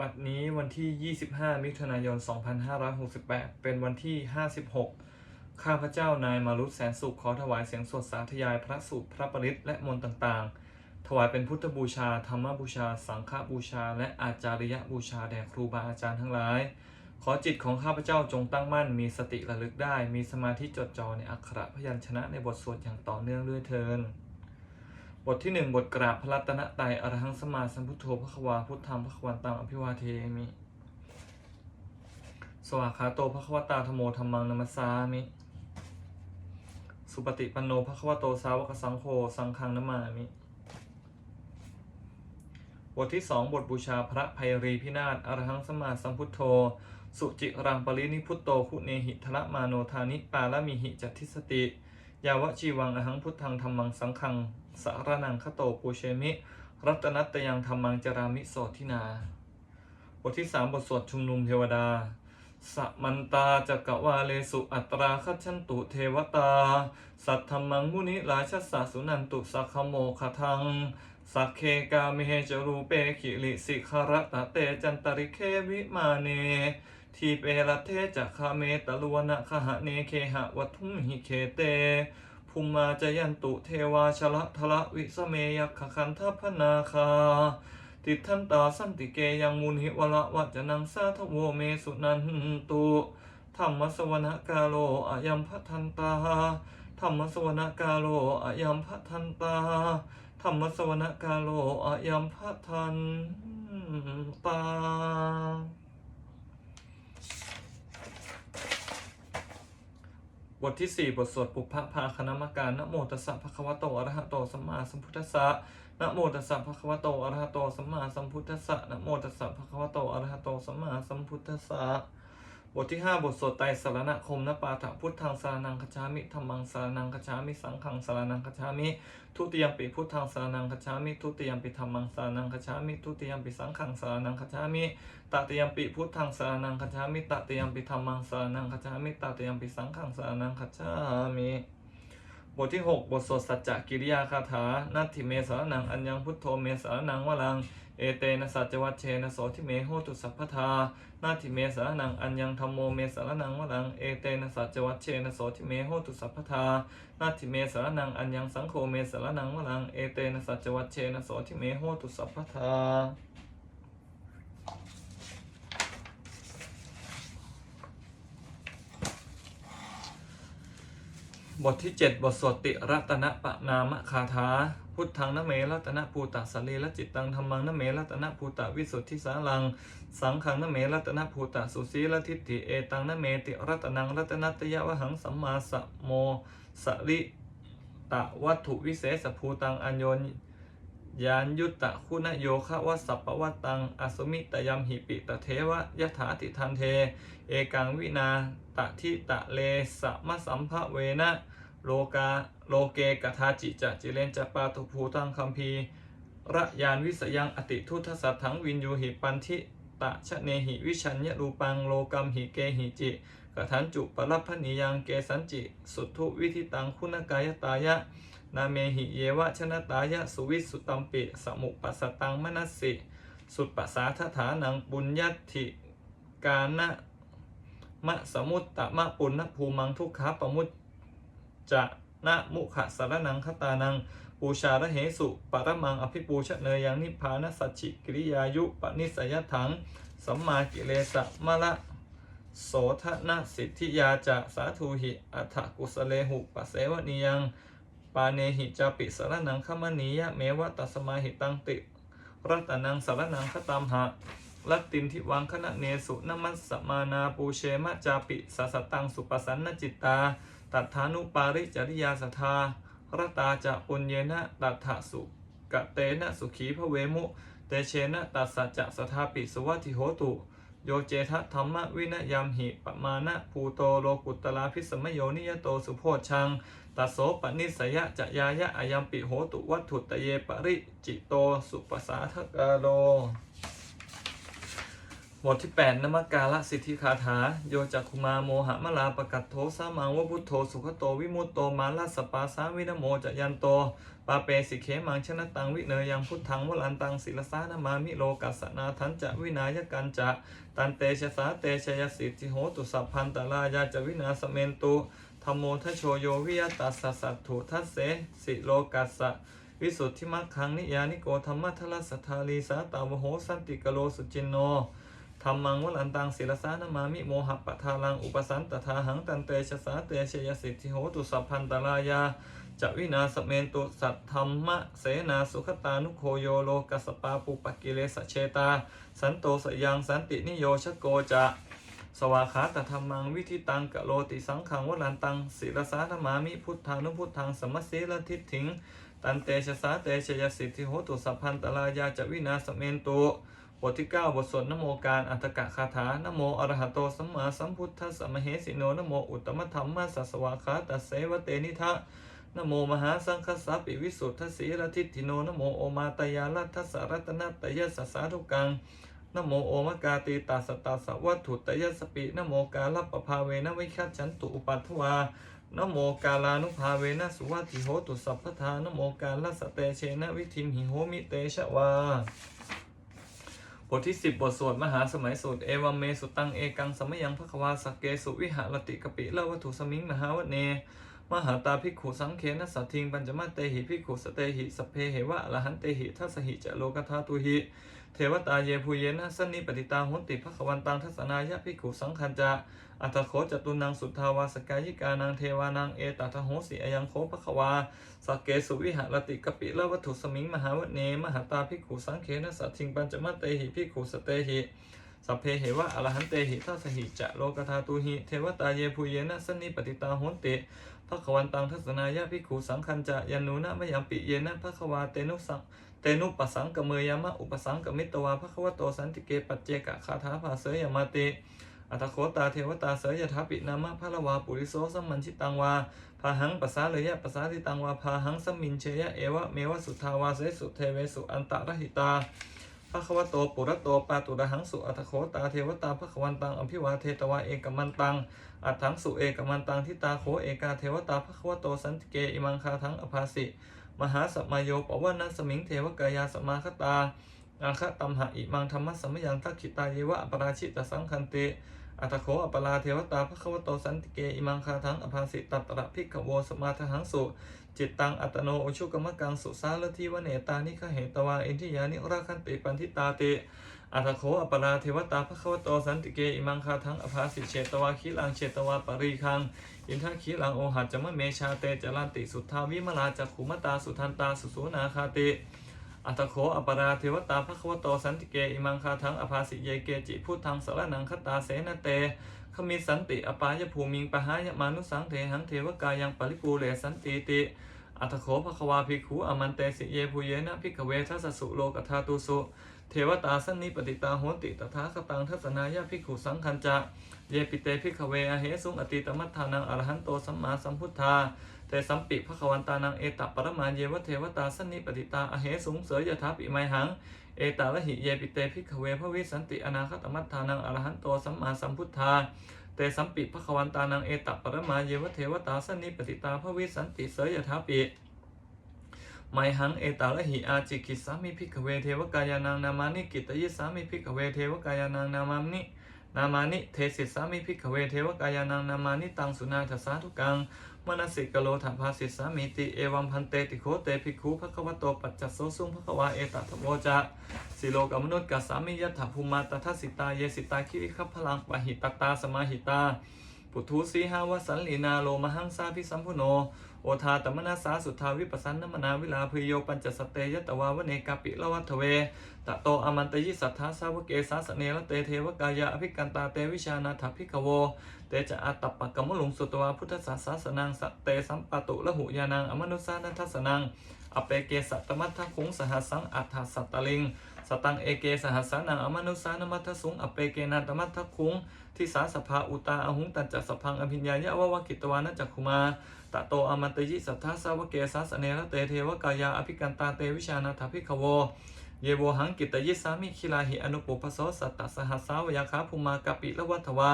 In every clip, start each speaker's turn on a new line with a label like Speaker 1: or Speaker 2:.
Speaker 1: บัดนี้วันที่ 25 มิถุนายน 2568 เป็นวันที่ 56 ข้าพเจ้านายมารุตแสนสุขขอถวายเสียงสดสาธยายพระสูตรพระปริตและมนต์ต่างๆ ถวายเป็นพุทธบูชา ธรรมบูชา สังฆบูชา และอาจาริยบูชาแด่ครูบาอาจารย์ทั้งหลาย ขอจิตของข้าพเจ้าจงตั้งมั่น มีสติระลึกได้ มีสมาธิจดจ่อในอักขระพยัญชนะในบทสวดอย่างต่อเนื่องด้วยเทิน บทที่หนึ่งบทกราบพระรัตนตรัยอรหังสมาสัมพุทโธพระควาพุทธังพระควันตังอภิวาเทมิ สวากขาโตพระควตาธโมธรรมังนัมสสามิ สุปฏิปันโนพระควโตสาวกสังโฆสังฆังนมามิ บทที่สองบทบูชาพระภัยรีพินาศอรหังสมาสัมพุทโธ สุจิรังปรินิพุตโตคุเนหิทละมาโนธานิปาละมิหิจัตทิสติ ยาวชีวังอหังพุทธังธรรมังสังฆัง สารนังคโตปูเชมิ รัตนัตยังธรรมังจารามิโสทินา บทที่สามบทสวดชุมนุมเทวดาสัมมันตาจักกวาเลสุอัตราคัจฉันตุเทวตา สัทธรรมังมุนิราชสาสุนันตุสักขโมคทังสักเคกาเมจรูเปขิริสิขรตะเตจันตริเควิมาเน ทีเปรเทจักขเมตลวนะคหะเนเคหะวัทุมหิเคเต ภูมิมาจยันตุเทวาชละทละวิสเมยักขคันทพนาคา ติทันตาสันติเกยังมุนิวละวัจนังสาทโวเมสุนันตุธรรมสวนกาโลอายัมพัทันตาธรรมสวนกาโลอายัมพัทันตาธรรมสวนกาโลอายัมพัทันตา บทที่ 4 บทสวดปุพพะพาคณมการนะโมตัสสะภะคะวะโตอะระหะโตสัมมาสัมพุทธัสสะนะโมตัสสะภะคะวะโตอะระหะโตสัมมาสัมพุทธัสสะนะโมตัสสะภะคะวะโตอะระหะโตสัมมาสัมพุทธัสสะ บทที่ 5 บทสวดไตรสรณคมนปาถะพุทธังสารนังคจามิธรรมังสารนังคจามิ สังฆังสารนังคจามิ ทุติยมปิพุทธังสารนังคจามิ ทุติยมปิธรรมังสารนังคจามิ ทุติยมปิสังฆังสารนังคจามิตติยมปิพุทธังสารนังคจามิตติยมปิธรรมังสารนังคจามิตติยมปิสังฆังสารนังคจามิ บทที่ 6 บทสวดสัจจกิริยาคาถา นัตถิเมสารนัง อัญญังพุทโธเมสารนังวลัง เอเตนะสัจจวัชเชนะโสทิเมโหตุสัพพทานาทิเมสารนัง อัญญังธรรมโมเมสารนังวลัง เอเตนะสัจจวัชเชนะโสทิเมโหตุสัพพทานาทิเมสารนัง อัญญังสังโฆเมสารนังวลัง เอเตนะสัจจวัชเชนะโสทิเมโหตุสัพพทา บทที่ 7 บทสวดติรัตนปะนามคาถา พุทธังนเมรัตนภูตสลีละจิตตังธรรมังนเมรัตนภูตวิสุทธิสาลัง สังขังนเมรัตนภูตสุสีละทิฏฐิเอตังนเมติรัตนังรัตนัตยะวหังสัมมาสโมสลิตะวัตถุวิเศษภูตังอัญโยนยานยุตตะคุณโยคะวสัพปวัตตังอสมิตยัมหิปิตะเทวะยถาติทันเท เอกังวินา ตทิตะเลสะมะสัมภเวนะโลกาโลเกกทาจิจะจิเลนจะปาตุภูตังคัมภีระยานวิสยังอติทุทธสัตถังวินยูหิปันทิตะชะเนหิวิชัญญรูปังโลกัมหิเกหิจิกทันจุปรัพพนิยังเกสันจิ สุทุวิธิตังคุณกายตายะ นาเมหิเยวะชนะตายะสุวิสุตัมปิสมุปัสสตังมนัสสิ สุปัสสาทฐานังบุญญติกานะ มะสมุตตะมะปุณณภูมังทุกขะปมุตจะนะมุขะสารนังคตานังปูชาระเหสุปรมังอภิปูชเนยยังนิพพานสัจฉิกิริยายุปนิสยถังสัมมากิเลสะมะละโสทนะสิทธิยาจะสาธุหิอัฏกุสเลหุปเสวนิยังปาเนหิจาปิสารนังขมณียะเมวะตัสมาหิตังติรัตนังสารนังคตามหะ ลัตตินทิวังคณะเนสุนมัสสมานาปูเชมะจาปิสัสสตังสุปสันนจิตตา ตัทานุปาริจริยาสทารตาจะปุญเยนะตัทสุกะเตนะสุขีพระเวมุ เตเชนะตัสสะจะสทาปิสวัติโหตุ โยเจทะธรรมวินยามหิปมานะภูโตโลกุตลาพิสมโยนิยโตสุโพชังตัสโสปนิสยะจะยายะอายัมปิโหตุวัตถุตเยปริจิโตสุปสาทกาโล บทที่ 8นมกาลสิทธิคาถา โยจักคุมาโมหะมลาปกัตโทสามังวพุทโธสุขโตวิมุตโตมาลาสปาสาวินโมจะยันโตปาเปสิเขมังชนะตังวิเนยังพุทธังวลันตังศิลสานามามิโลกัสนาทันจะวินายกันจะตันเตชะสาเตชยสิทธิโหตุสัพพันตลายาจะวินาสเมนตุธรรมโมทโชโยวิยตัสสะสัตถุทัสเสสิโลกัสสะวิสุทธิมัคคังนิยานิโกธรรมทลัสสทธาลีสาตาวโหสันติกโลสุจินโน ธรรมังวลันตังศิลสานามามิโมหะปะทาลังอุปสันตถาหังตันเตชะสาเตชยสิทธิโหตุสัพพันตรายาจะวินาสเมนตุสัทธรรมะเสนาสุขตานุโคโยโลกัสปาปุปกิเลสเชตา สันโตสยังสันตินิโยชโกจะสวาขาตธรรมังวิธิตังกะโลติสังขังวลันตังศิลสานามามิพุทธานุพุทธังสมสเสลทิฏฐิง ตันเตชะสาเตชยสิทธิโหตุสัพพันตรายาจะวินาสเมนตุ บทที่ 9 บทสวดนโมการอัตกะคาถานโมอรหะโตสัมมาสัมพุทธัสสะมเหสิโนนโมอุตตมธรรมสัสสวาคาตัสเสวะเตนิทะนโมมหาสังคสัพปิวิสุทธสีรทิฏฐิโนนโมโอมาตยาลัทธสสะรัตนตยสัสสาทุกังนโมโอมกาตีตาสตาสวัตถุตยสปินโมกาลปภาเวนวิคัจฉันตุอุปัฏฐวานโมกาลานุภาเวนะสุวัติโหตุสัพพทานโมกาลสเตเชนะวิธิมหิโหมิเตชวา บทที่ 10 บทสวดมหาสมัยสูตรเอวัมเมสุตังเอกังสมยังพระควาสักเกสุวิหารติกปิเลวัตถุสมิงมหาวเน มหาตาภิกขุสังเขนสัตทิงปัญจมาเตหิภิกขุสเตหิสเพเหวะอรหันเตหิทัสหิจะโลกธาตุหิ เทวตาเยภูเยนะสนนิปติตาหุนติภควันตังทัศนายะภิขุสังคัญจะอัตโขจตุนังสุทธาวาสกายิกานังเทวานังเอตตะโหสิอยังโคภควาสักเกสุวิหารติกปิละวัตถุสมิงมหาวเนมหาตาภิขุสังเคนะสัทิงปัญจมเตหิภิขุสเตหิสัพเพเหวะอรหันเตหิทัสสหิจะโลกธาตุหิเทวตาเยภูเยนะสนนิปติตาหุนติพระขวันตังทัศนายะภิขุสังคัญจะยันนูนะมยังปิเยนะพระขวาเตนุสัง เตนุปัสสังกเมยามะอุปสังกมิตวาพระขวโตสันติเกปัจเจกะคาถาภาเสยมาติอัตโคตาเทวตาเสยทัปินามะพระละวาปุริโสสัมมันชิตังวาพาหังปัสสาเลยะปัสสาติตังวาพาหังสัมมินเชยะเอวะเมวะสุทาวาเสสุเทเวสุอันตะระหิตาพระควโตปุระโตปาตุระหังสุอัตโคตาเทวตาพระควันตังอภิวาเทตวาเอกมันตังอัตถังสุเอกมันตังทิตาโคเอกาเทวตาพระควโตสันติเกอิมังคาทังอภาสิ มหาสัมมาโยปวันะสมิงเทวกายาสมาคตาอาคตัมหะอิมังธรรมะสัมมยังทักขิตาเยวะอปราชิตสังคันติอัตโขอปราเทวตาพระควโตสันติเกอิมังคาทังอภาสิตัตระพิกโวสมาทหังสุ จิตตังอัตโนอุชุกรรมกังสุสาลทีวเนตานิคเหตวาอินทิยานิราคันติปันทิตาติอัตโขอปราเทวตาพระควโตสันติเกอิมังคาทังอภาสิเชตวาคิลังเชตวาปรีคัง อินทคีลังโอหัจจมะเมชาเตจรันติสุทธาวิมลาจักขุมตาสุทันตาสุสูนาคาติอัตโขอปราเทวตาภควโตสันติเกอิมังคาทังอภาสิเยเกจิพุทธังสารนังคตาเสนเตขมิสันติอปายภูมิงปหายมานุสังเทหังเทวกายังปริปูเรสันติติอัตโขภควาภิกขุอมันเตสิเยภูเยนะภิกขเวทัสสสุโลกธาตุสุ เทวตาสันนิปติตาโหติตถาคตังทัศนายาภิกขุสังคัญจะเยปิเตภิกขเวอเหสุงอติตมัฏฐานังอรหันโตสัมมาสัมพุทธาเตสัมปิภควันตานังเอตปรมาเยวเทวตาสันนิปติตาอเหสุงเสยยถาปิไมหังเอตาละหิเยปิเตภิกขเวพระวิสันติอนาคตมัฏฐานังอรหันโตสัมมาสัมพุทธาเตสัมปิภควันตานังเอตปรมาเยวเทวตาสันนิปติตาพระวิสันติเสยยถาปิ ไมหังเอตาละหิอาจิกิสามิภิกขเวเทวกายานังนามานิกิตยิสามิภิกขเวเทวกายานังนามานินามานิเทศิสามิภิกขเวเทวกายานังนามานิตังสุนาทสาธุกังมนสิกโลถัพาสิสามิติเอวัมพันเตติโคเตภิกขุภควโตปัจจโสสุงภควาเอตัทโวจะสิโลกมนุษย์กัสสามิยัตถภูมาตทัสสิตาเยสิตาคิริคัพพลังปะหิตตาสมาหิตา ปุถุสีหาวสันลีนาโลมหังสาพิสัมพุโน โอทาตมนาสาสุทาวิปัสสันนมนาวิลาพโยปัญจสเตยตวาวเนกาปิละวัทเวตะโตอมันตยิสัทธาสาวเกสาสเนละเตเทวกายะอภิกันตาเตวิชานาถภิกโว เตจะอัตตปะกมลุงสุตวาพุทธศาสสนังสเตสัมปตุละหุยานังอมนุสานัทสนังอเปเกสัตมัทธคุงสหัสังอัฏฐสัตตลิงสตังเอเกสหัสสานังอมนุสานมัทสุงอเปเกนัตมัทคุงทิสาสภาอุตาอหุงตัจจสพังอภิญญายะวะวะกิตวานะจักขุมา ตะโตอมันตยิสัทธาสาวเกสาสเนระเตเทวกายาอภิกันตาเตวิชานาถภิกขโว เยโวหังกิตยิสามิคิลาหิอนุปุปโสสัตตสหัสสาวยาคาภูมากะปิละวัตวา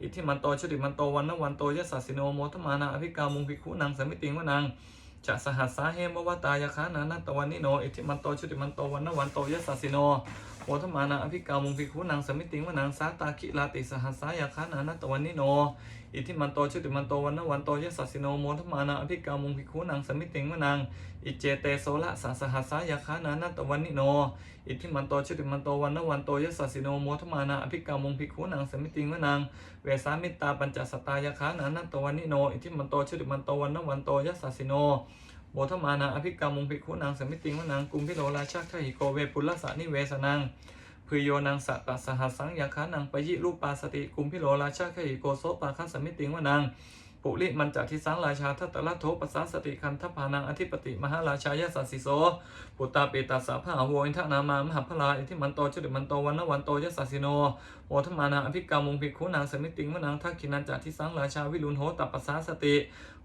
Speaker 1: อิทิมันโตชติมันโตวันนวันโตยสัสสิโนโมทมานาอภิกามุงภิกขุนางสมิติงวนังจะสหัสสาเหมวตายาคานานัตวันนิโน อิทิมันโตชุติมันโตวันนวันโตยสัสสิโนโมทมานาอภิกามุงภิกขุนางสมิติงวนังสาตาคิลาติสหัสสายาคานานัตตวันนิโน อิทิมันโตชุติมันโตวันนวันโตยสัสสิโนโมทมานาอภิกามุงภิกขุนางสมิติงวนังอิเจเตโสละสาสหัสสายาคานานัตตวันนิโนอิทธิมันโตชุติมันโตวันนวันโตยสัสสิโนโมทมานาอภิกามุงภิกขุนางสมิติงวนังเวสามิตาปัญจสตายาคานานัตตวันนิโนอิทธิมันโตชุติมันโตวันนวันโตยัสสสิโนโมทมานาอภิกามุงภิกขุนางสมิติงวนังกุมพิโลราชาทหิโกเวปุลลสานิเวสนัง พืโยนังสัตสหัสังยาคานังปยิรูปปาสติกุมพิโลราชาทหิโกโสปาคัสมิติงวนังปุริมันจัทิสังราชาทัตตะละโทปัสาสติคันทพานังอธิปติมหาราชายสัสสิโสปุตตาเปตัสสะพะโวอินทนามามหาพลาอิทิมันโตจุติมันโตวันนวันโตยสัสสิโนโมทมานาอภิกามุงภิกขุนางสมิติงวนังทักขินันจัทิสังราชาวิรุณโหตัปปสาสติ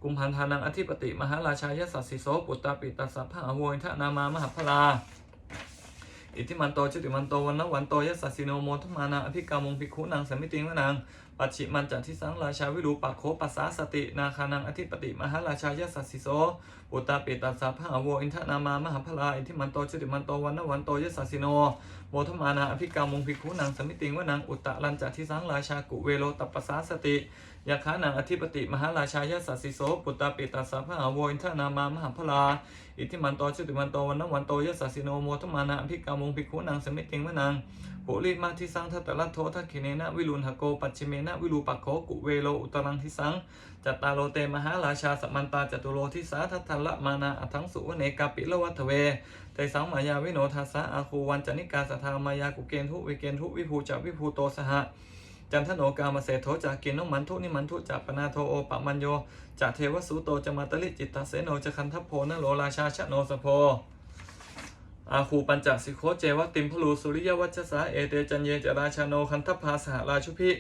Speaker 1: กุมพันธานังอธิปติมหาราชายสัสสิโสปุตตาเปตัสสะพะโวอินทนามามหาพลา อิทิมันโตจุติมันโตวันนวันโตยสัสสิโนโมทมานาอภิกามุงภิกขุนางสมิติงวนังปัจฉิมันจันทิสังราชาวิรูปักโคปัสสาสตินาคานังอธิปติมหาราชายสัสสิโสปุตตาปิตัสสะพะโวอินทนามามหาพลาอิทิมันโตจุติมันโตวันนวันโตยสัสสิโนโมทมานาอภิกามุงภิกขุนางสมิติงวนังอุตตะลันจัทิสังราชากุเวโลตัปปสาสติ ยาคานังอธิปติมหาราชายสัสสิโสปุตตาปิตัสสะพะโวอินทนามามหาพลา อิทิมันโตจุติมันโตวันนวันโตยสัสสิโนโมทมานาอภิกามุงภิกขุนางสมิติงวนังปุริมาทิสังทัตตะลัทโททักขิเนนะวิรุณหโกปัจฉิเมนะวิรูปักโขกุเวโลอุตรังทิสังจัตตาโลเตมหาราชาสมันตาจตุโลทิสาทัตทัลละมานาอัทังสุวเนกาปิละวัตเวเตสังมายาวิโนทัสสะอาคูวันจนิกาสทามายากุเกนทุวิเกนทุวิภูจวิภูโตสหะ จันทโนกามเสโทจากเกนโนมันทุนิมันทุจากปนาโทโอปะมัญโยจากเทวสุโตจมาตลิจิตตเสโนจะคันทัพโพนโลราชาชะโนสโพอาคูปัญจสิโคเจวติมพลูสุริยวัชสาเอเตจันเยจราชาโนคันทพาสหราชุพิ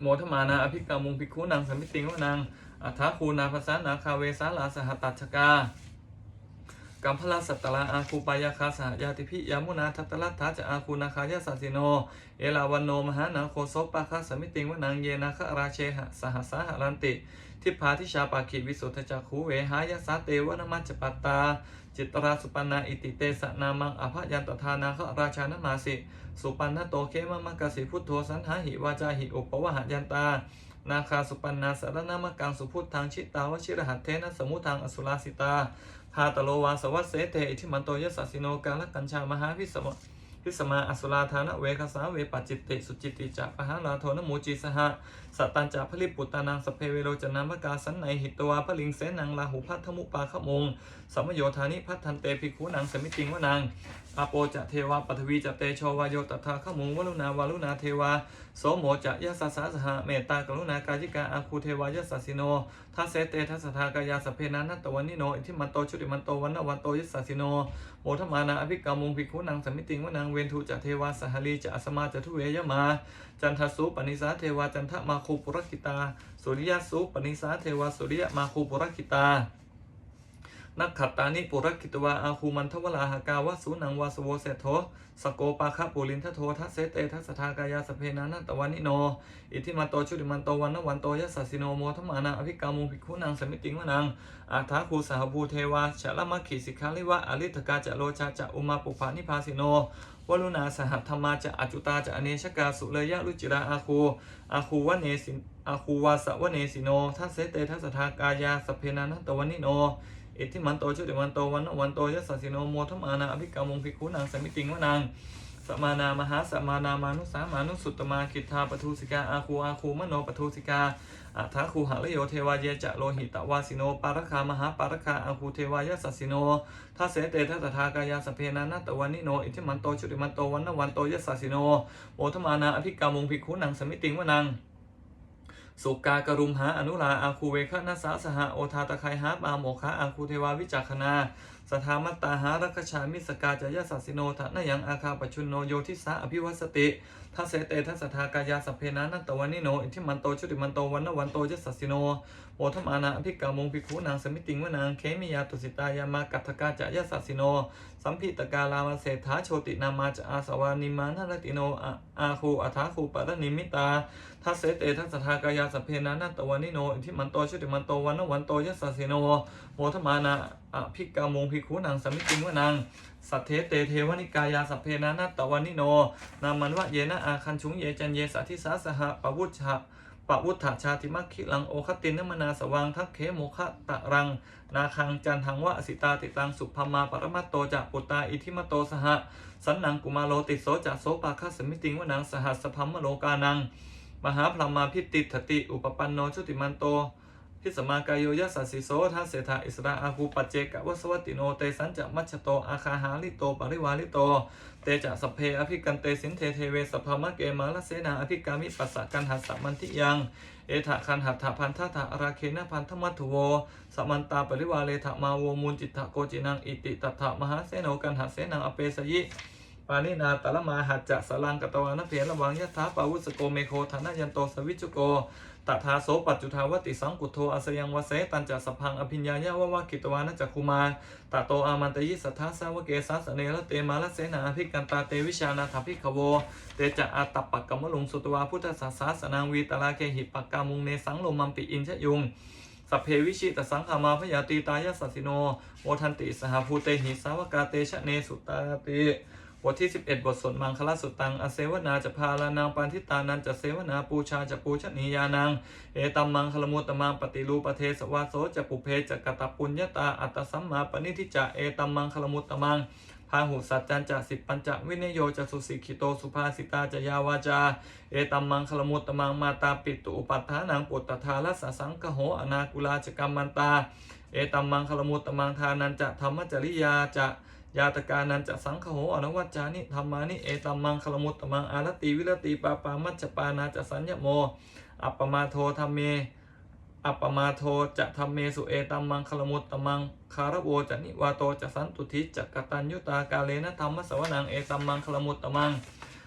Speaker 1: โมทมานาอภิกามุงภิกขุนางสัมมิติงวนังอัฏฐาคูนาภาษานาคาเวสาลาสหตัชกา กัมพลาสัตตลาอาคูปายาคาสหยาติพิยามุนาทัตตลัตถาจะอาคูนาคายาสัสิโน เอลาวันโนมหานาโคโสปาคาสัมิติงวนังเยนาคราเชหะสหัสาหรันติ ทิพาทิชาปาคิวิสุทธจักขูเวหายาสาเตวนมัจจปัตตา จิตราสุปันนาอิติเตสนามังอภยันตทานาคราชานมาสิ สุปันนโตเคมะมะกสิพุทโธสันหาหิวาจาหิอุปวะหยันตานาคาสุปันนาสารนามกังสุพุทธังชิตาวชิรหัตเทนะสมุทังอสุลาสิตา ทาตโลวาสวัสเสเตอิทิมันโตยสัสสิโนกาลกัญชามหาวิสมพิสมาอสุราธานะเวคสาเวปัจิตติสุจิตติจะปะหาลาโทนมูจีสหะสัตตันจะพลิปุตตานังสเพเวโรจนามกาสันในหิตวาพลิงเสนังลาหุพัทธมุปาขมงสัมโยธานิพัทธันเตภิกขุนังสมิติงวนัง อาโปจะเทวาปัทวีจะเตโชวายโยตถาขมุงวลุนาวาลุนาเทวาโสโมจะยะสัสสะสหเมตตากรุณากายิกาอาคูเทวายะสัสิโนทัสเสเตทัสสทากายาสเพนันนัตตวันนิโนอิทิมันโตชุติมันโตวันนวันโตยสสัสิโนโมทมานาอภิกามุงภิกขุนังสมิติงวนังเวนทูจะเทวาสหลีจะอสมาจะทุเวยมา จันทสุปนิสาเทวาจันทมาคูปุรกิตาสุริยสุปนิสาเทวาสุริยมาคูปุรกิตา นักขัตตานิปุรกิตวาอาคูมันทวลาหากาวสุนังวาสโวเสโทสโกปาคปุลินทโททัสเสเตทัสทากายาสเพนานัตวันนิโน อิทิมาโตชุติมันโตวันนวันโตยัสสสิโนโมทมานาอภิกามุภิกขุนังสมิติงวนังอาถาคูสหภูเทวาชะละมะขีสิกขาลิวะอริทกาจะโลชาจะอุมาปุภานิพาสิโนวลุนาสหัตธรรมาจะอจุตาจะอเนชกาสุเลยะรุจิราอาคูอาคูวะเนสินอาคูวาสวเนสิโนทัสเสเตทัสทากายาสเพนานัตวันนิโน อิทธิมันโตชุติมันโตวันนวันโตยัสสสิโนโมทมานาอภิกามุงภิกขุนังสมิติงวนังสมานามหาสมานามานุสามานุสุตตมาคิทาปทุสิกาอาคูอาคูมโนปทุสิกาอัฏฐคูหะระโยเทวาเยจะโลหิตวาสิโนปารคามหาปารคาอาคูเทวายสัสสิโนทัเสเตทัสสทากายาสเพนานัตวันนิโนอิทธิมันโตชุติมันโตวันนวันโตยัสสสิโนโมทมานาอภิกามุงภิกขุนังสมิติงวนัง สุกากรุมหาอนุลาอาคูเวคะนัสสะสหโอทาตะไคหาปาโมคะอาคูเทวาวิจักขณา สทามัตตาหารักชามิสกาจายสัสิโนทะนยังอาคาปชุนโนโยทิสาอภิวัสติทัสเสเตทัสสทากายาสเพนานันตวันนิโนอิทิมันโตชุติมันโตวันนวันโตยสัสสิโนโอทมานาอภิกามงภิกขุนางสมิติงวนางเคมิยาตุสิตายามากัตถกาจะยสัสสิโน สัมพิตกาลามาเศรษฐาโชตินามาจะอาสวานิมานารติโนอาอาคูอัฐาคูปะรนิมิตาทัสเสเตทัสสทากายาสเพนานันตวันนิโนอิทิมันโตชุติมันโตวันนวันโตยสัสสิโน โอทมานาอภิกามงภิกขุนางสมิติงวนางสัทเทเตเทวนิกายาสัพเพนานัตตวันิโน นามันวะเยนะอาคันชุงเยจันเยสัทิสาสหะปวุชะปวุฒชาติมัคคิลังโอคตินนมนาสวังทักเขโมคะตะรัง นาคังจันทังวะสิตาติตังสุภมาปรมัตโตจะปุตตาอิทิมโตสหะสันนังกุมาโลติโสจะโสปาคัสมิติงวนังสหัสสพัมมโลกานัง มหาพรหมาพิติถติอุปปันโนชุติมันโต พิสมากายโยยัสสสิโสทัสเสถาอิสราอาคูปัจเจกวสวัตติโนเตสันจะมัชโตอาคาหาลิโตปริวาลิโต เตจะสเพอภิกันเตสินเทเทเวสภามะเกมาลเสนาอภิกามิปัสสะกันหัสสะมันทิยังเอถะคันหัตถพันธะถะอาราเคนะพันธมัตถุโวสมันตาปริวาเลถะมาโวมูลจิตถะโกจินังอิติตัตถะมหาเสโนกันหัสเสนังอเปสยิปานินาตละมาหัจจะสลังกตวานเพระวังยะถาปาวุสโกเมโคธนายันโตสวิจุโก ตถาโสปัจจุทาวติสังกุโทอาสยังวเสตันจะสพังอภิญญายะวะวะกิตวานะจักคุมาตะโตอามันตยิสัทธาสาวเกสัสเนละเตมาลเสนาภิกันตาเตวิชานาถภิกขโว เตจะอาตัปปักกมลุงสุตวาพุทธศาสาสนางวีตลาเคหิปักกามุงเนสังโลมัมปิอินชยุงสัพเพวิชิตสังขามาพยาตีตายสัสสิโนโมทันติสหภูเตหิสาวกาเตชะเนสุตาติ บทที่ 11 บทสวดมังคลสุตัง อเสวนาจะพาลานางปันทิตานันจะเสวนาปูชาจะปูชนียานางเอตัมมังคลมุตตมังปฏิรูปเทสวาโสจะปุเพจะกตปุญญาตาอัตสัมมาปณิทิจะเอตัมมังคลมุตตมังพาหุสัจจันจะสิบปัญจวินโยจะสุสิกิโตสุภาสิตาจะยาวาจา เอตัมมังคลมุตตมังมาตาปิตุอุปัฏฐานังปุตตทาลสสสังคโหอนากุลาจกรรมันตา เอตัมมังคลมุตตมังทานันจะธรรมจริยาจะ ยาตการนันจะสังคโหอนวัจจานิธรรมานิเอตัมมังคลมุตตมังอารติวิรติปาปามัจจปานาจะสัญญโม อัปปมาโทธรรมเม อัปปมาโทจะธรรมเมสุเอตัมมังคลมุตตมังคารโวจะนิวาโตจะสันตุทิจะกตัญยุตากาเลนะธรรมสวนังเอตัมมังคลมุตตมัง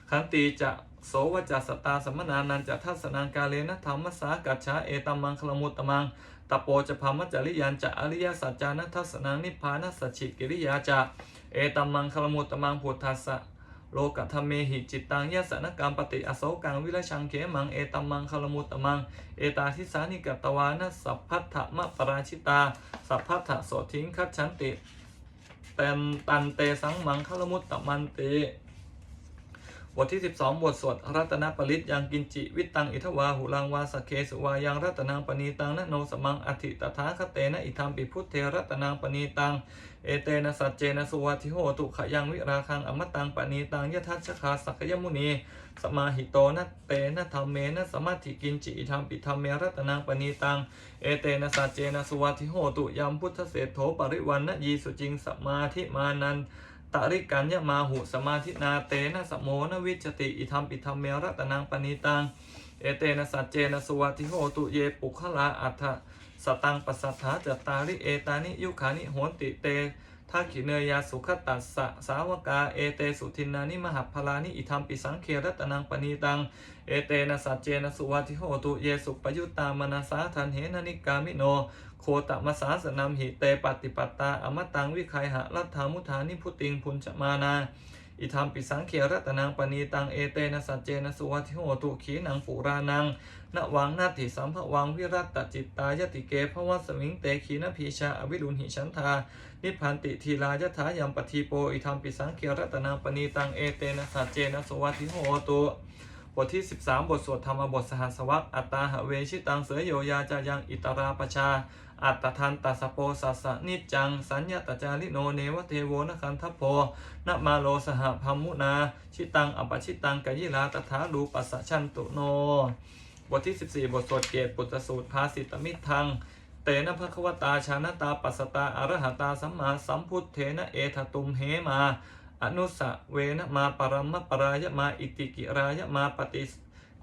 Speaker 1: ขันติจะโสวจัสสตาสมนานันจะทัศนังกาเลนะธรรมสากัจฉาเอตัมมังคลมุตตมังตโปจะพามจริยันจะอริยสัจจานัทัศนังนิพพานัสสชิกิริยาจะ เอตัมมังคลมุตตมังพุทธัสสะโลกธรรมเมหิจิตตังยสนกรรมปฏิอโศกังวิรชังเขมังเอตัมมังคลมุตตมัง เอตาทิสานิกตวานะสัพพัทธมะปราชิตา สัพพัทธโสทิงคัจฉันติเตมตันเตสังมังคลมุตตมันเตบทที่ 12 บทสวดรัตนปริตยังกินจิวิตังอิทวาหุลังวาสเคสุวายังรัตนังปณีตังนโนสมังอธิตถาคเตนะอิธรรมปิพุทเทรัตนังปณีตัง เอเตนะสัจเจนะสุวัติโหตุขยังวิราคังอมตังปณีตังยทัชคาสักยมุนีสมาหิโตนะเตนะธรรมเมนะสมาธิกินจิธรรมปิธรรมเมรัตนังปณีตังเอเตนะสัจเจนะสุวัติโหตุยัมพุทธเศรษโธปริวันนะยีสุจิงสมาธิมานันตริกัญญมาหุสมาธินาเตนะสมโมนวิจติอิธรรมปิธรรมเมรัตนังปณิตังเอเตนะสัจเจนะสุวัติโหตุเยปุคลาอัฏฐ สตังปัสสัทธาจตาริเอตานิยุคานิโหนติเตทักขิเนยาสุขตัสสะสาวกาเอเตสุทินานิมหัพพลานิอิธรรมปิสังเครัตนังปณีตัง เอเตนะสัจเจนะสุวัติโหตุเยสุปยุตตามนาสาทันเหนนิกามิโน โคตมสาสนามหิเตปฏิปัตตาอมตังวิคัยหะรัตถามุธานิพุติงพุญชมานา อิธรรมปิสังเขรัตนังปณีตังเอเตนะสัจเจนะสุวัติโหตุขีนังปุรานังนวังนาติสัมภวังวิรัตตจิตตายติเกภวัสมิงเตขีนพีชาอวิรุณหิฉันทา นิพพันติทีลายถายัมปทีโปอิธรรมปิสังเขรัตนังปณีตังเอเตนะสัจเจนะสุวัติโหตุบทที่ 13 บทสวดธรรมบทสหัสวัตอัตตาหะเวชิตังเสยโยยาจายังอิตราปชา อัตทันตัสสโปสัสะนิจจัง สัญญาตจาริโนเนวเทโวนคันทัพโพนมาโลสหพัมมุนา ชิตังอปชิตังกยิลาตถาลูปัสสะชันตุโน บทที่ 14 บทสวดเกตปุตตสูตรภาสิตมิทังเตนะภควตาชานตาปัสตาอรหตาสัมมาสัมพุทเทนะเอทตุมเหมา อนุสะเวนะมาปรมปรายะมาอิติกิรายะมาปฏิ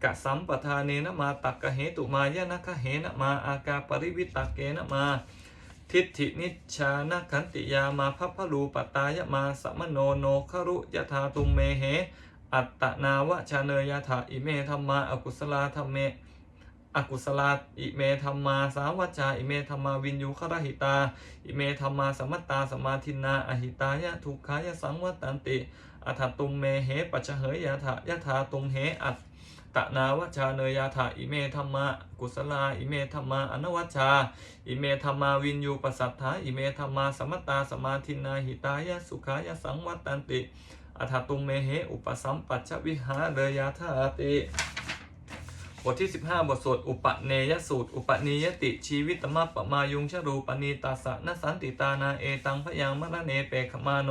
Speaker 1: กะสัมปทานเนนะมาตักกะเหตุมายะนะคะเหนะมาอากาปริวิตักเกนะมาทิฏฐินิชานะขันติยามาพัพพลูปตายะมาสัมโนโนครุยะธาตุมเมเห อัตตนาวชาเนยถาอิเมธรรมาอกุศลาธรรมเมอกุศลาอิเมธรรมาสาวัจาอิเมธรรมาวินยูครหิตา อิเมธรรมาสมัตตาสมาทินาอหิตายะทุกขายะสังวัตันติ อัฏฐตุมเมเหปัจเหยยะถายะถาตุมเหอัตตนาวชาเนยถาอิเมธรรมากุศลาอิเมธรรมาอนวัชชา อิเมธรรมาวินยูปสัทธาอิเมธรรมาสมัตตาสมาทินาหิตายะสุขายะสังวัตันติอัฏฐตุมเมเหอุปสัมปัชวิหาเรยาธาติบทที่ 15 บทสวดอุปเนยสูตร อุปนิยติ ชีวิตมะปะมายุงชรูปณีตาสะนสันติตานาเอตังพยังมรเนเปขมาโน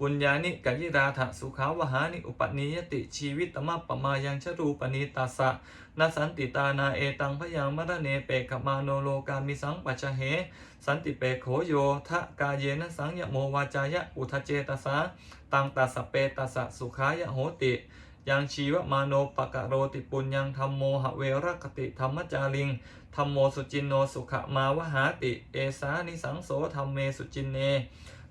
Speaker 1: ปุญญานิกยิราถสุขาวหานิอุปนิยติชีวิตมะปะมายังชรูปณีตาสะนสันติตานาเอตังพยังมรเนเปขมาโนโลกามิสังปัจเห สันติเปโขโยทะกาเยนะสังยโมวาจายะอุทจเจตสาตังตัสะเปตัสสะสุขายะโหติยังชีวมาโนปะกะโรติปุญญังธรรมโมหะเวรคติธรรมจาริงธรรมโมสุจินโนสุขมาวหาติ เอสานิสังโสธรรมเมสุจินเน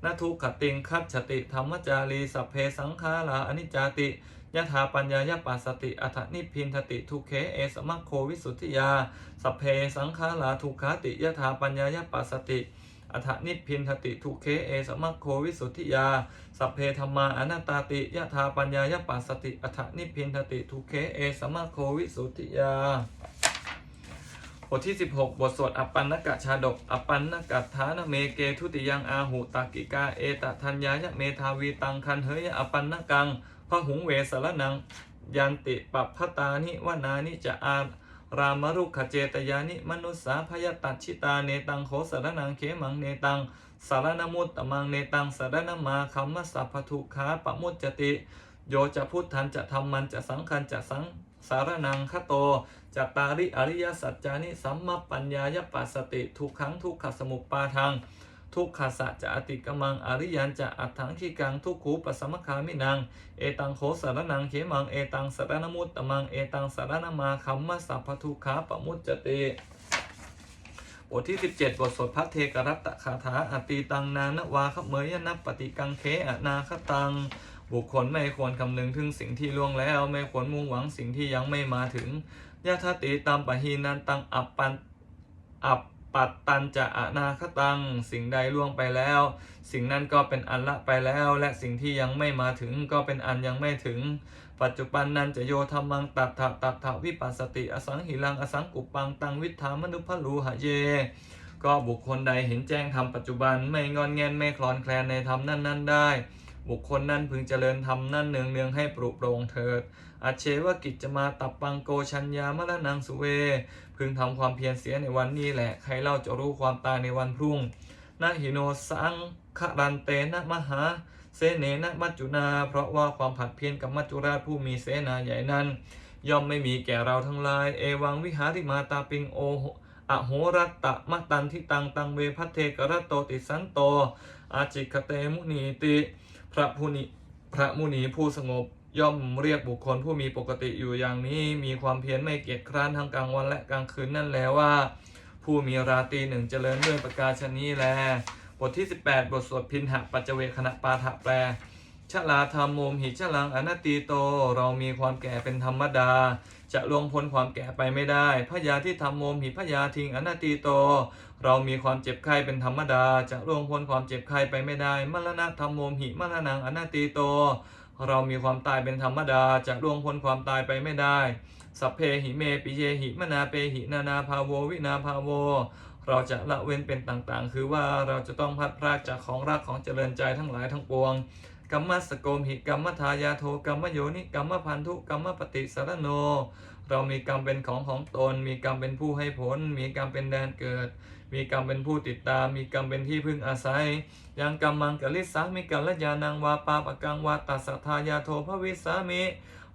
Speaker 1: นทุกขติงคัจฉติธรรมจารีสัพเพสังขาราอนิจจติยถาปัญญายปัสสติอัฏนิพินทติทุเคเอสมัคโควิสุทธิยา สัพเพสังขาราทุขาติยถาปัญญายปัสสติอัฏนิพินทติทุเคเอสมัคโควิสุทธิยา สัพเพธรรมาอนัตตาติยะธาปัญญายปัสสติอัฏนิพินทติทุเคเอสมะโควิสุทธิยา ทที่ 16 บทสวดอัปปันนกะชาดก อัปปันนกัฏฐานเมเกทุติยังอาหุตากิกาเอตทัญญายะเมทาวีตังคันเฮยะอัปปันนกังพระหุงเวสรนัง ยันติปัปพตานิวนานิจะอารามรุขเจตยานิมนุสสาพยตัดชิตาเนตังโขสรนังเขมังเนตังสารนมุตตมังเนตังสารนมาคัมมะสัพพทุขาปะมุจจติ โยจะพุทธันจะธรรมันจะสังคันจะสัง สารนังคโตจัตตาริอริยสัจจานิสัมมปัญญายปัสสติทุกขังทุกขสมุปปาทังทุกขสัจจะอติกมังอริยันจะอัตถังขีกังทุกขูปสมคามินัง เอตังโขสารนังเขมังเอตังสารนมุตตมังเอตังสารนมาคัมมะสัพพทุขาปมุจจติบทที่ 17 บทสวดพระเทกรัตตคาถาอติตังนานวาขเมยนับปฏิกังเคอนาคตัง บุคคลไม่ควรคำนึงถึงสิ่งที่ล่วงแล้ว ไม่ควรมุ่งหวังสิ่งที่ยังไม่มาถึงยะทติตามปะหีนันตังอัปปันอัปปัตตันจะอนาคตัง สิ่งใดล่วงไปแล้ว สิ่งนั้นก็เป็นอันละไปแล้ว และสิ่งที่ยังไม่มาถึงก็เป็นอันยังไม่ถึง ปัจจุบันนั้นจะโยธรรมังตัดถะตัดถะวิปัสสติ อสังหิลัง อสังกุปัง ตังวิธามนุพพลูหะเย ก็บุคคลใดเห็นแจ้งธรรมปัจจุบันไม่งอนแงนไม่คลอนแคลนในธรรมนั้น ๆ ได้ บุคคลนั้นพึงเจริญธรรมนั่นเนืองเนืองให้ปรุโปรงเถิดอาเชวกิจจะมาตับปังโกชัญญามะละนังสุเว พึงทำความเพียรเสียในวันนี้แหละ ใครเล่าจะรู้ความตายในวันพรุ่งนาหิโนสังครันเตนะมหาเสเนนะมัจจุนา เพราะว่าความผัดเพี้ยนกับมัจจุราชผู้มีเสนาใหญ่นั้น ย่อมไม่มีแก่เราทั้งหลาย เอวังวิหาริมาตาปิงโออโหรัตตะมะตันทิตังตังเวพัเทกระโตติสันโต อาจิคเตมุนีติ พระผู้นิพระมุนีผู้สงบย่อมเรียกบุคคลผู้มีปกติอยู่อย่างนี้ มีความเพียรไม่เกียจคร้านทั้งกลางวันและกลางคืนนั่นและว่า ผู้มีราตรีหนึ่งเจริญด้วยประกาศนี้แล บทที่ 18 บทสวดพินหะปัจเจเวคณะปาฐะแปลชลาธรรมโมหิชลังอนัตติโต เรามีความแก่เป็นธรรมดา จะลวงพ้นความแก่ไปไม่ได้พยาที่ทำโมมหิพยาทิงอนัตติโต เรามีความเจ็บไข้เป็นธรรมดา จะลวงพ้นความเจ็บไข้ไปไม่ได้มรณะธรรมโมมหิมรณังอนัตติโต เรามีความตายเป็นธรรมดา จะลวงพ้นความตายไปไม่ได้ สัพเพหิเมปิเยหิมนาเปหินานาภาโววินาภาโวเราจะละเว้นเป็นต่างๆ คือว่าเราจะต้องพัดพรากจากของรักของเจริญใจทั้งหลายทั้งปวง กัมมัสโกมหิกัมมทายาโทกัมมโยนิกัมมพันธุกัมมปฏิสารโน เรามีกรรมเป็นของของตน มีกรรมเป็นผู้ให้ผล มีกรรมเป็นแดนเกิด มีกรรมเป็นผู้ติดตาม มีกรรมเป็นที่พึ่งอาศัย ยังกรรมังกลิสามิกัลยานังวาปาปกังวาตัสทายาโทภวิสามิ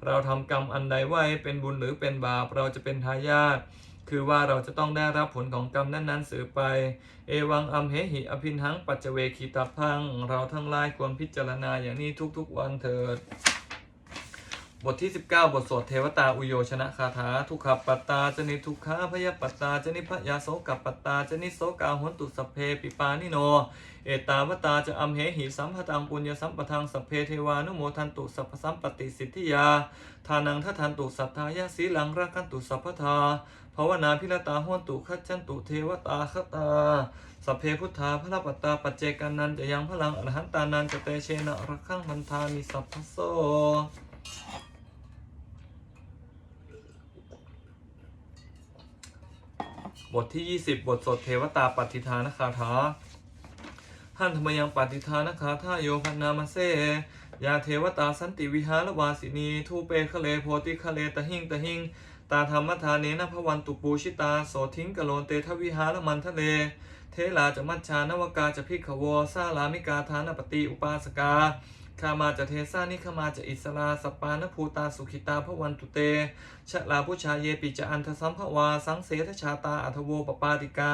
Speaker 1: เราทำกรรมอันใดไว้เป็นบุญหรือเป็นบาปเราจะเป็นทายาท คือว่าเราจะต้องได้รับผลของกรรมนั้นๆสืบไป เอวังอัมเหหิอภินหังปัจเจเวคีตาพัง เราทั้งหลายควรพิจารณาอย่างนี้ทุกๆวันเถิด บทที่ 19 บทสวดเทวตาอุโยชนะคาถา ทุกขปัตตาจนิทุกขาพยาปัตตาจนิพยาโสกับปัตตาจนิโสกาหนตุสเพปิปานิโน เอตาวตาจะอัมเหหิสัมภตังปุญญสัมปทังสเพเทวานุโมทันตุสัพสัมปติสิทธิยาทานังทัทันตุสัทธายาสีหลังรักขันตุสัพพทา ภาวนาพิรตาห้วนตุขัจจันตุเทวตาคตาสัพเพพุทธาพระปัตตาปัจเจกันันจะยังพลังอรหันตานันจะเตเชนะรักขังมันทามิสัพพโสบทที่ 20 บทสดเทวตาปฏิทานคาถาหันธรรมยังปฏิทานคาถาโยพันนามาเซยาเทวตาสันติวิหารวาสินี ทูเปคะเลโพติคะเลตะหิงตะหิง ตาธรรมทานเนนะพระวันตุปูชิตาโสทิ้งกะโลนเตทวิหารมันทะเล เทลาจะมัชชานวกาจะพิกขวซาลามิกาทานปฏิอุปาสกาคามาจะเทสานิขมาจะอิสลาสปานภูตาสุขิตาพระวันตุเต ชะลาพุชาเยปิจะอันทสัมภวา สังเสทชาตาอัทโวปปาติกา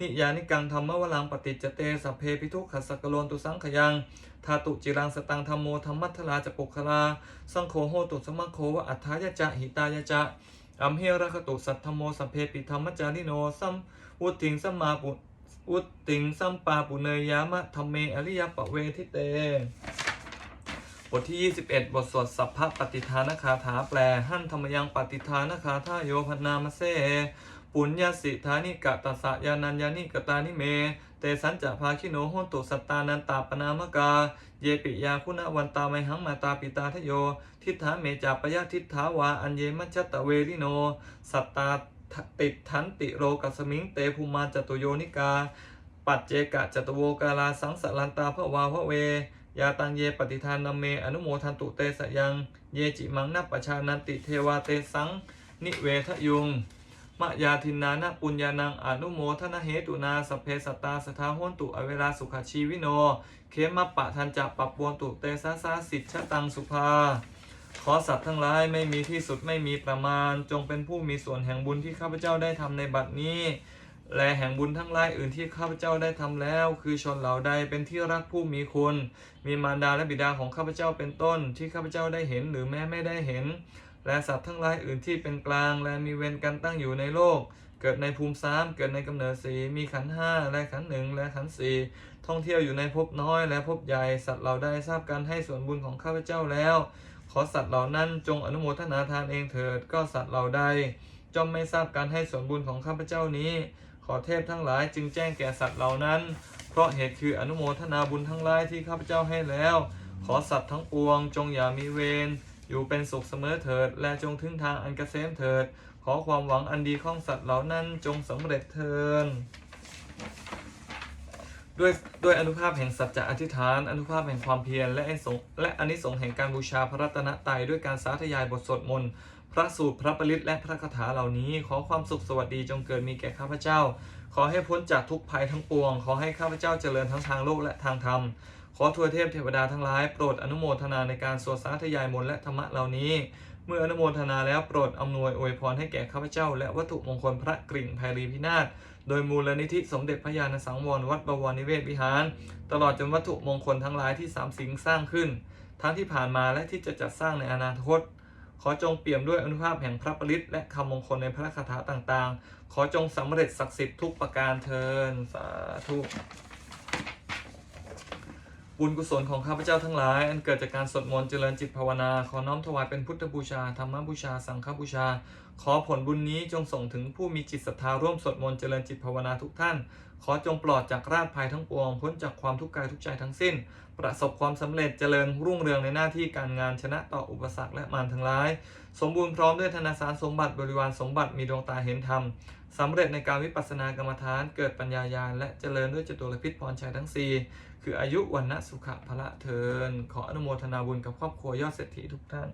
Speaker 1: นิยานิกังธรรมวลังปฏิจเตสัพเพพิทุกขสสกโลนตุสังขยังทาตุจิรังสตังธรรมโมธรรมัทลาจะปุคลา สังโฆโหตุสมะโควะอัฏฐายะจะหิตายะจะ อัมเฮระคตุสัทธโมสัพเพปิธรรมจาริโนสัมวุติงสัมมาปุวุติงสัมปาปุเนยามะธรรมเมอริยปะเวทิเต บทที่ 21 บทสวดสัพพะปฏิทานคาถาแปล หั่นธรรมยังปฏิทานคาถาโยพนามเสปุญญาสิธานิกะตัสยานัญญานิกตานิเม เตสันจะภาคิโนโหนตุสัตตานันตาปนามกา เยปิยาคุณวันตาไมหังมาตาปิตาทโย ทิฏฐาเมจาปยะทิฏฐาวาอัญเยมัจจตเวริโน สัตตาติดทันติโรกัสมิงเตภูมาจตุโยนิกา ปัจเจกะจตโวกาลาสังสลันตาพระวาพระเวยาตังเยปฏิทานนเมอนุโมทันตุเตสยัง เยจิมังนับปปชานันติเทวาเตสัง นิเวทยุง มะยาทินนานะปุญญานังอนุโมทนาเหตุนาสเพสตตาสทาโหนตุอเวลาสุขชีวิโน เคมะปะทันจะปรับปวนตุเตสาสาสิทธตังสุภา ขอสัตว์ทั้งหลายไม่มีที่สุดไม่มีประมาณ จงเป็นผู้มีส่วนแห่งบุญที่ข้าพเจ้าได้ทำในบัดนี้ และแห่งบุญทั้งหลายอื่นที่ข้าพเจ้าได้ทำแล้ว คือชนเหล่าใดเป็นที่รักผู้มีคุณ มีมารดาและบิดาของข้าพเจ้าเป็นต้น ที่ข้าพเจ้าได้เห็นหรือแม้ไม่ได้เห็น และสัตว์ทั้งหลายอื่นที่เป็นกลาง และมีเวรกันตั้งอยู่ในโลก เกิดในภูมิสามเกิดในกำเนิดสีมีขันห้าและขันหนึ่งและขันสี่ท่องเที่ยวอยู่ในภพน้อยและภพใหญ่สัตว์เหล่าใดทราบการให้ส่วนบุญของข้าพเจ้าแล้ว ขอสัตว์เหล่านั้นจงอนุโมทนาทานเองเถิดก็สัตว์เหล่าใดจอมไม่ทราบการให้ส่วนบุญของข้าพเจ้านี้ ขอเทพทั้งหลายจึงแจ้งแก่สัตว์เหล่านั้น เพราะเหตุคืออนุโมทนาบุญทั้งหลายที่ข้าพเจ้าให้แล้ว ขอสัตว์ทั้งปวงจงอย่ามีเวร อยู่เป็นสุขเสมอเถิด และจงถึงทางอันเกษมเถิด ขอความหวังอันดีของสัตว์เหล่านั้นจงสำเร็จเถิดด้วยด้วยอนุภาพแห่งสัจจะอธิษฐาน อนุภาพแห่งความเพียรและอนิสงและอนิสงส์แห่งการบูชาพระรัตนตรัยด้วยการสาธยายบทสวดมนต์พระสูตรพระปริตและพระคาถาเหล่านี้ ขอความสุขสวัสดีจงเกิดมีแก่ข้าพเจ้า ขอให้พ้นจากทุกภัยทั้งปวง ขอให้ข้าพเจ้าเจริญทั้งทางโลกและทางธรรม อทวยเทพเทวดาทั้งหลายโปรดอนุโมทนาในการสวดสาธยายมนต์และธรรมะเหล่านี้ เมื่ออนุโมทนาแล้วโปรดอำนวยอวยพรให้แก่ข้าพเจ้า และวัตถุมงคลพระกริ่งไพรีพินาศโดยมูลนิธิสมเด็จพระญาณสังวรวัดบวรนิเวศวิหาร ตลอดจนวัตถุมงคลทั้งหลายที่สามสิงสร้างขึ้น ทั้งที่ผ่านมาและที่จะจัดสร้างในอนาคตขอจงเปี่ยมด้วยอนุภาพแห่งพระปริตและคำมงคลในพระคาถาต่างๆ ขอจงสำเร็จศักดิ์สิทธิ์ทุกประการเทินสาธุ บุญกุศลของข้าพเจ้าทั้งหลาย อันเกิดจากการสวดมนต์เจริญจิตภาวนา ขอน้อมถวายเป็นพุทธบูชา ธรรมบูชา สังฆบูชา ขอผลบุญนี้จงส่งถึงผู้มีจิตศรัทธาร่วมสวดมนต์เจริญจิตภาวนาทุกท่าน ขอจงปลอดจากราชภัยทั้งปวง พ้นจากความทุกข์กายทุกใจทั้งสิ้น ประสบความสำเร็จเจริญรุ่งเรืองในหน้าที่การงานชนะต่ออุปสรรคและมารทั้งหลาย สมบูรณ์พร้อมด้วยธนาสารสมบัติบริวารสมบัติมีดวงตาเห็นธรรมสำเร็จในการวิปัสสนากรรมฐานเกิดปัญญาญาณและเจริญด้วยจตุรพิษพรชัยทั้งสี่ คืออายุวันนะสุขะพละเทิน ขออนุโมทนาบุญกับครอบครัวยอดเศรษฐีทุกท่าน